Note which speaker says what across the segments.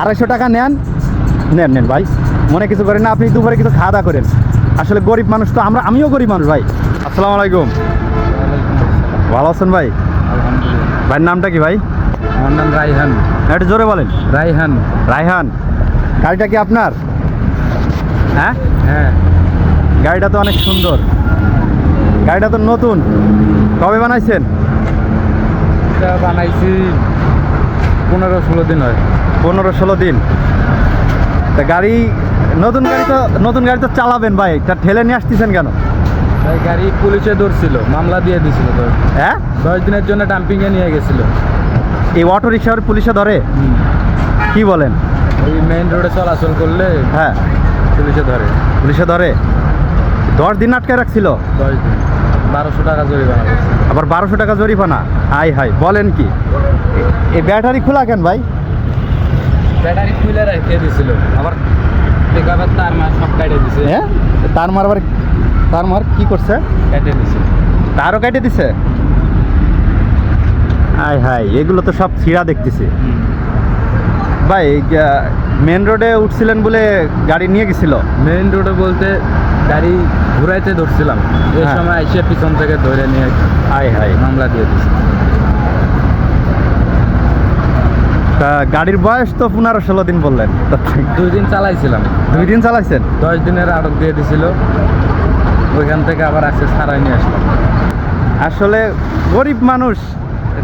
Speaker 1: আড়াইশো টাকা নেন। নেন নেন ভাই। মনে কিছু করেন না আপনি দুপুরে কিছু খাওয়া দাওয়া করেন। আসলে গরিব মানুষ তো আমরা আমিও গরিব মানুষ ভাই। আসসালামু আলাইকুম। ভালো আছেন ভাই? ভাইয়ের নামটা কি ভাই?
Speaker 2: আমার নাম রাইহান।
Speaker 1: একটু জোরে বলেন।
Speaker 2: রাইহান।
Speaker 1: রায়হান গাড়িটা কি আপনার? হ্যাঁ?
Speaker 2: হ্যাঁ।
Speaker 1: গাড়িটা তো অনেক সুন্দর। গাড়িটা তো নতুন। কবে বানাইছেন?
Speaker 2: এটা বানাইছি পনেরো ষোলো দিন হয়।
Speaker 1: পনেরো ষোলো দিন। তা গাড়ি নতুন গাড়ি তো নতুন গাড়ি তো চালাবেন ভাই তা ঠেলে নিয়ে আসতেছেন কেন?
Speaker 2: তাই গাড়ি পুলিশে ধরছিল মামলা দিয়ে দিছিল তো।
Speaker 1: হ্যাঁ?
Speaker 2: দশ দিনের জন্য ডাম্পিংয়ে নিয়ে গেছিল।
Speaker 1: এই অটো রিক্সার পুলিশে ধরে? কি বলেন?
Speaker 2: ওই মেইন রোডে চলাচল করলে
Speaker 1: হ্যাঁ।
Speaker 2: পুলিশে ধরে।
Speaker 1: পুলিশে ধরে? দশ দিন আটকে রাখছিল?
Speaker 2: দশ দিন। বারোশো টাকা জরিমানা
Speaker 1: আবার বারোশো টাকা জরিমানা? হাই হাই বলেন কি? এই ব্যাটারি খোলা কেন ভাই?
Speaker 2: ব্যাটারি খুলে রেখে দিছিল। আবার পিকআপের তার মার সব কেটে দিছে।
Speaker 1: হ্যাঁ? তার মারবার তার মার কি করছে?
Speaker 2: কেটে দিছে।
Speaker 1: তারও কেটে দিছে? হাই হাই এগুলো তো সব ছিঁড়া দেখতেছি। ভাই মেন রোডে উঠছিলেন বলে গাড়ি নিয়ে গেছিল?
Speaker 2: মেইন রোডে বলতে গাড়ি ঘুরাইতে ধরছিলাম। এই
Speaker 1: হ্যাঁ।
Speaker 2: সময় এসে পিছন থেকে ধরে নিয়ে
Speaker 1: হাই হাই
Speaker 2: মামলা দিয়ে দিছে।
Speaker 1: তা গাড়ির বয়স তো পনেরো ষোলো দিন বললেন।
Speaker 2: দুই দিন চালাইছিলাম।
Speaker 1: দুই দিন চালাইছেন?
Speaker 2: দশ দিনের আটক দিয়ে দিছিল। ওইখান থেকে আবার আজকে ছাড়াই নিয়ে আসলাম।
Speaker 1: আসলে গরিব মানুষ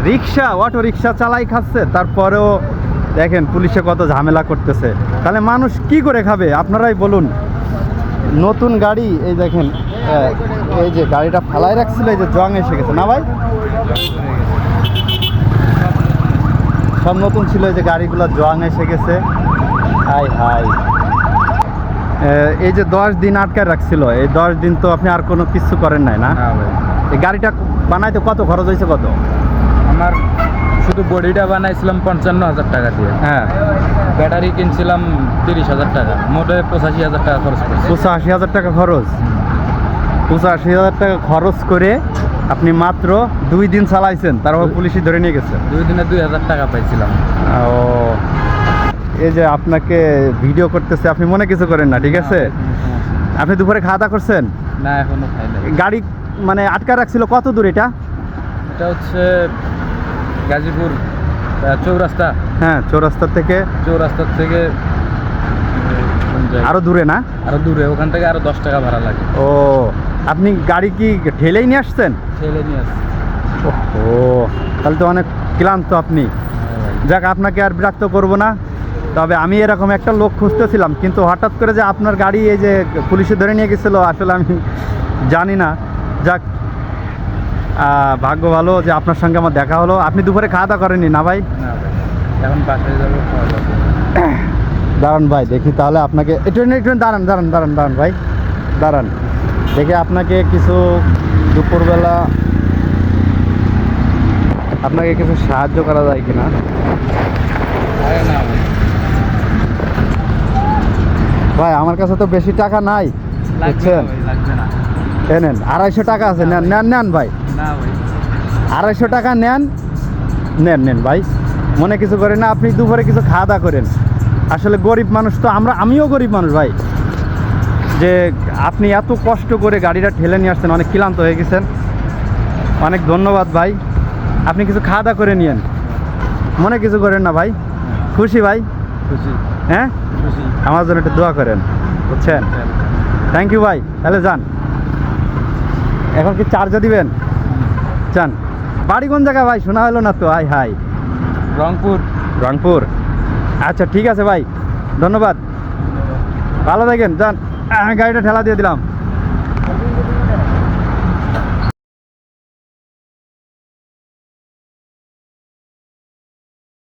Speaker 1: রিক্সা অটো রিক্সা চালাই খাচ্ছে তারপরেও দেখেন পুলিশে কত ঝামেলা করতেছে। তাহলে মানুষ কি করে খাবে? আপনারাই বলুন। নতুন গাড়ি এই দেখেন এই যে গাড়িটা ফেলাই রাখছিল এই যে জং এসে গেছে। না ভাই? সব নতুন ছিল যে গাড়িগুলো জং এসে গেছে। Hi hi. এই যে দশ দিন আটকায় রাখছিল এই দশ দিন তো আপনি আর কোনো কিছু করেন নাই না?
Speaker 2: না
Speaker 1: এই গাড়িটা বানাইতে কত খরচ হয়েছে কত?
Speaker 2: আমার শুধু বডিটা বানাইছিলাম পঞ্চান্ন হাজার টাকা দিয়ে।
Speaker 1: হ্যাঁ।
Speaker 2: ব্যাটারি কিনছিলাম তিরিশ হাজার টাকা। মোটে পঁচাশি হাজার টাকা খরচ
Speaker 1: পঁচাশি হাজার টাকা খরচ? পঁচাশি হাজার টাকা খরচ করে আপনি মাত্র দুই দিন চালাইছেন তারপর পুলিশই ধরে নিয়ে গেছে?
Speaker 2: দুই দিনে দুই হাজার টাকা পাইছিলাম।
Speaker 1: ও। এই যে আপনাকে ভিডিও করতেছে আপনি মনে কিছু করেন না ঠিক আছে? আপনি দুপুরে খাওয়া দাওয়া করছেন?
Speaker 2: না এখনও খাই নাই।
Speaker 1: গাড়ি মানে আটকা রাখছিল কত দূর এটা?
Speaker 2: এটা হচ্ছে গাজীপুর চৌরাস্তা।
Speaker 1: হ্যাঁ চৌরাস্তা থেকে
Speaker 2: চৌরাস্তার থেকে
Speaker 1: আরও দূরে না?
Speaker 2: আরও দূরে ওখান থেকে আরও দশ টাকা ভাড়া লাগে।
Speaker 1: ও। আপনি গাড়ি কি ঠেলেই নিয়ে আসছেন?
Speaker 2: ছেলে নিয়ে আসছি।
Speaker 1: ও তাহলে তো অনেক ক্লান্ত আপনি।
Speaker 2: হ্যাঁ।
Speaker 1: যাক আপনাকে আর বিরক্ত করব না। তবে আমি এরকম একটা লোক খুঁজতেছিলাম কিন্তু হঠাৎ করে যে আপনার গাড়ি এই যে পুলিশে ধরে নিয়ে গেছিল আসলে আমি জানি না। যাক ভাগ্য ভালো যে আপনার সঙ্গে আমার দেখা হলো। আপনি দুপুরে খাওয়া দাওয়া করেননি না ভাই?
Speaker 2: এখন বাসায় যাব
Speaker 1: দাঁড়ান ভাই দেখি তাহলে আপনাকে একটু একটু দাঁড়ান দাঁড়ান দাঁড়ান দাঁড়ান ভাই। দাঁড়ান। দেখি আপনাকে কিছু দুপুরবেলা আপনাকে কিছু সাহায্য করা যায় কিনা?
Speaker 2: না ভাই
Speaker 1: আমার কাছে তো বেশি টাকা নাই বুঝছেন? নেন আড়াইশো টাকা আছে নেন নেন নেন ভাই। আড়াইশো টাকা নেন নেন নেন ভাই। মনে কিছু করেন না আপনি দুপুরে কিছু খাওয়া দাওয়া করেন। আসলে গরিব মানুষ তো আমরা আমিও গরিব মানুষ ভাই। যে আপনি এত কষ্ট করে গাড়িটা ঠেলে নিয়ে আসছেন অনেক ক্লান্ত হয়ে গেছেন। অনেক ধন্যবাদ ভাই। আপনি কিছু খাওয়া দাওয়া করে নিয়েন। মনে কিছু করেন না ভাই? খুশি ভাই?
Speaker 2: খুশি।
Speaker 1: হ্যাঁ?
Speaker 2: খুশি।
Speaker 1: আমার জন্য একটু দোয়া করেন বুঝছেন? থ্যাংক ইউ ভাই। তাহলে যান। এখন কি চার্জও দিবেন? যান। বাড়ি কোন জায়গায় ভাই? শোনা হলো না তো। Hi hi.
Speaker 2: রংপুর।
Speaker 1: রংপুর। আচ্ছা ঠিক আছে ভাই। ধন্যবাদ। ভালো থাকেন যান। হ্যাঁ, হ্যাঁ, গাড়িটা ঠেলা দিয়ে দিলাম।